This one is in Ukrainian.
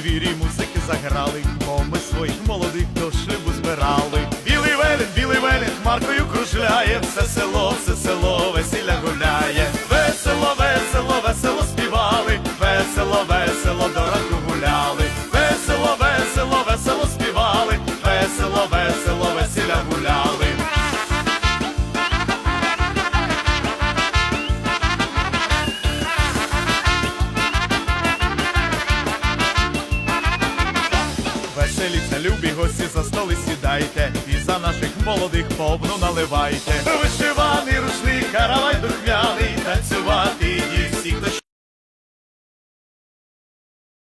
подвір'ї музики заграли, бо ми своїх молодих до шлюбу збирали. Білий велін, білий велін, хмаркою кружляє, все село, Веселіться, любі гості, за столи сідайте, і за наших молодих повну наливайте.